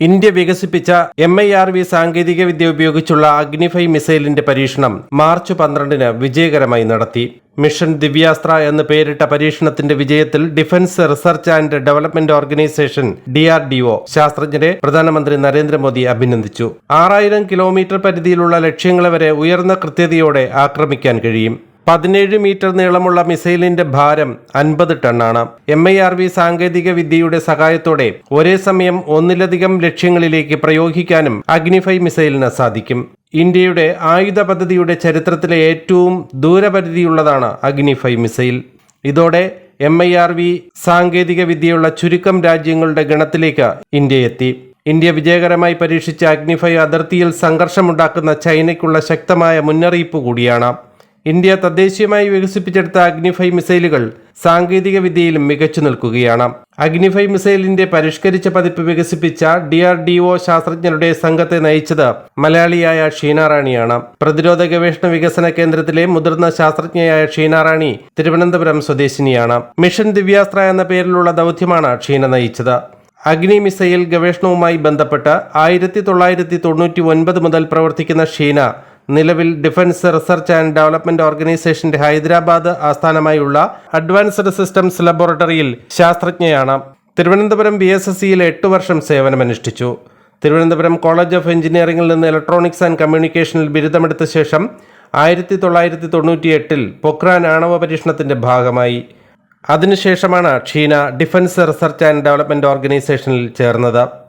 India വികസിപ്പിച്ച M I R V സാങ്കേതിക വിദ്യ ഉപയോഗിച്ചുള്ള അഗ്നിഫൈ മിസൈലിന്റെ പരീക്ഷണം മാർച്ച് പന്ത്രണ്ടിന് വിജയകരമായി നടത്തി. മിഷൻ ദിവ്യാസ്ത്ര എന്ന് പേരിട്ട പരീക്ഷണത്തിന്റെ വിജയത്തിൽ defence research and development organisation D R D O ശാസ്ത്രജ്ഞരെ പ്രധാനമന്ത്രി നരേന്ദ്രമോദി അഭിനന്ദിച്ചു. ആറായിരം കിലോമീറ്റർ പരിധിയിലുള്ള ലക്ഷ്യങ്ങളെ വരെ ഉയർന്ന കൃത്യതയോടെ ആക്രമിക്കാൻ കഴിയും. പതിനേഴ് മീറ്റർ നീളമുള്ള മിസൈലിന്റെ ഭാരം അൻപത് ടണ്ണാണ്. എം ഐ ആർ വി സാങ്കേതിക വിദ്യയുടെ സഹായത്തോടെ ഒരേ സമയം ഒന്നിലധികം ലക്ഷ്യങ്ങളിലേക്ക് പ്രയോഗിക്കാനും അഗ്നിഫൈ മിസൈലിന് സാധിക്കും. ഇന്ത്യയുടെ ആയുധ പദ്ധതിയുടെ ചരിത്രത്തിലെ ഏറ്റവും ദൂരപരിധിയുള്ളതാണ് അഗ്നിഫൈ മിസൈൽ. ഇതോടെ എം ഐ ആർ വി സാങ്കേതിക വിദ്യയുള്ള ചുരുക്കം രാജ്യങ്ങളുടെ ഗണത്തിലേക്ക് ഇന്ത്യ എത്തി. ഇന്ത്യ വിജയകരമായി പരീക്ഷിച്ച അഗ്നിഫൈ അതിർത്തിയിൽ സംഘർഷമുണ്ടാക്കുന്ന ചൈനയ്ക്കുള്ള ശക്തമായ മുന്നറിയിപ്പ് കൂടിയാണ്. ഇന്ത്യ തദ്ദേശീയമായി വികസിപ്പിച്ചെടുത്ത അഗ്നിഫൈ മിസൈലുകൾ സാങ്കേതിക വിദ്യയിലും മികച്ചു നിൽക്കുകയാണ്. അഗ്നിഫൈ മിസൈലിന്റെ പരിഷ്കരിച്ച പതിപ്പ് വികസിപ്പിച്ച ഡി ആർ ഡി ഒ ശാസ്ത്രജ്ഞരുടെ സംഘത്തെ നയിച്ചത് മലയാളിയായ ഷീനാറാണിയാണ് പ്രതിരോധ ഗവേഷണ വികസന കേന്ദ്രത്തിലെ മുതിർന്ന ശാസ്ത്രജ്ഞയായ ഷീനാറാണി തിരുവനന്തപുരം സ്വദേശിനിയാണ്. മിഷൻ ദിവ്യാസ്ത്ര എന്ന പേരിലുള്ള ദൗത്യമാണ് ഷീന നയിച്ചത്. അഗ്നി മിസൈൽ ഗവേഷണവുമായി ബന്ധപ്പെട്ട് ആയിരത്തി തൊള്ളായിരത്തി തൊണ്ണൂറ്റി ഒൻപത് മുതൽ പ്രവർത്തിക്കുന്ന ഷീന നിലവിൽ ഡിഫൻസ് റിസർച്ച് ആൻഡ് ഡെവലപ്മെന്റ് ഓർഗനൈസേഷന്റെ ഹൈദരാബാദ് ആസ്ഥാനമായുള്ള അഡ്വാൻസ്ഡ് സിസ്റ്റംസ് ലബോറട്ടറിയിൽ ശാസ്ത്രജ്ഞയാണ്. തിരുവനന്തപുരം ബി എസ് എസ് സിയിൽ എട്ട് വർഷം സേവനമനുഷ്ഠിച്ചു. തിരുവനന്തപുരം കോളേജ് ഓഫ് എഞ്ചിനീയറിംഗിൽ നിന്ന് ഇലക്ട്രോണിക്സ് ആൻഡ് കമ്മ്യൂണിക്കേഷനിൽ ബിരുദമെടുത്ത ശേഷം ആയിരത്തി തൊള്ളായിരത്തി തൊണ്ണൂറ്റി എട്ടിൽ പൊക്രാൻ ആണവ പരീക്ഷണത്തിന്റെ ഭാഗമായി. അതിനുശേഷമാണ് Sheena defence research and development ഓർഗനൈസേഷനിൽ ചേർന്നത്.